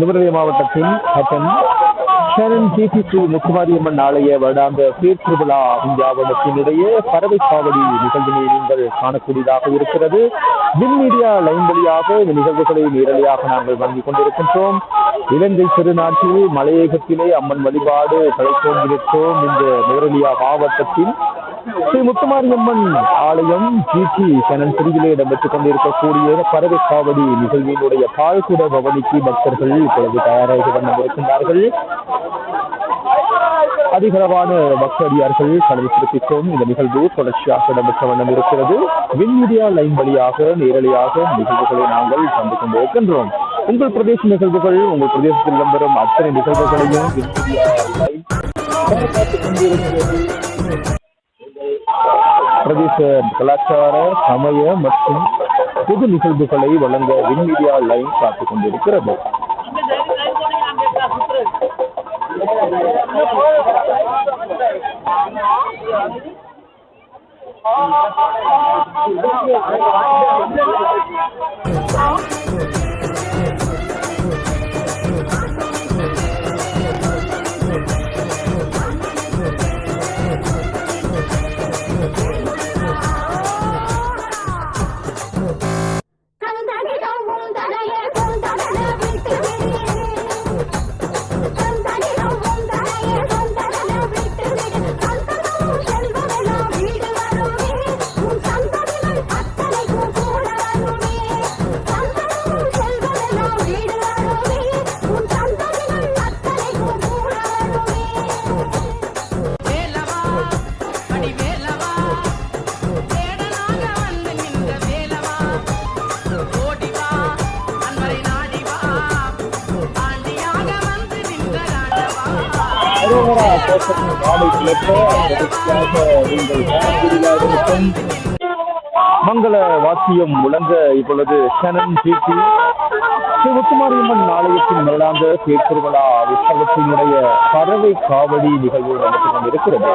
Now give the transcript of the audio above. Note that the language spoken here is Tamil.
நுவரெலியா மாவட்டத்தின் ஹட்டன் ஷரன் ஜிபி ஸ்ரீ முத்துமாரியம்மன் ஆலய வருடாந்த தேர் திருவிழா விஞ்ஞாபனத்தினுடைய பறவை காவடி நிகழ்வினை நீங்கள் காணக்கூடியதாக இருக்கிறது. மின் மீடியா லைன் வழியாக இந்த நிகழ்வுகளை நேரடியாக நாங்கள் வழங்கிக் கொண்டிருக்கின்றோம். இலங்கை திருநாட்டில் மலையகத்திலே அம்மன் வழிபாடு தலைத்தோன்றிருக்கிறோம் இந்த நுவரெலியா மாவட்டத்தின் ஸ்ரீ முத்துமாரியம்மன் ஆலயம் ஜிடி சனன் பிரிவிலே இடம்பெற்றுக் கொண்டிருக்கக்கூடிய பறவை காவடி நிகழ்வினுடைய பால்குட பவனிக்கு பக்தர்கள் இப்பொழுது தயாராக வண்ணம் இருக்கின்றார்கள் அதிகளவான பக்தடியார்கள் கலந்து சிறப்பிக்கும் இந்த நிகழ்வு தொடர்ச்சியாக இடம்பெற்ற வண்ணம் இருக்கிறது. விண்மீடியா லைன் வழியாக நேரடியாக நிகழ்வுகளை நாங்கள் தந்து கொண்டிருக்கின்றோம். உங்கள் பிரதேச நிகழ்வுகள் உங்கள் பிரதேசத்தில் இடம்பெறும் அத்தனை நிகழ்வுகளையும் விண்மீடியா லைன் பிரதேச கலாச்சார சமய மற்றும் பொது நிகழ்வுகளை வழங்க விண்மீடியா லைன் காத்துக் கொண்டிருக்கிறது கந்தனிடம் மங்கள வாக்கியம் முழங்க இப்பொழுது சனன் ஜிபி ஸ்ரீ முத்துமாரியம்மன் ஆலயத்தின் வருடாந்த தேர்திருவிழா உற்சவத்தினுடைய பறவை காவடி நிகழ்வு நடந்து கொண்டிருக்கிறது.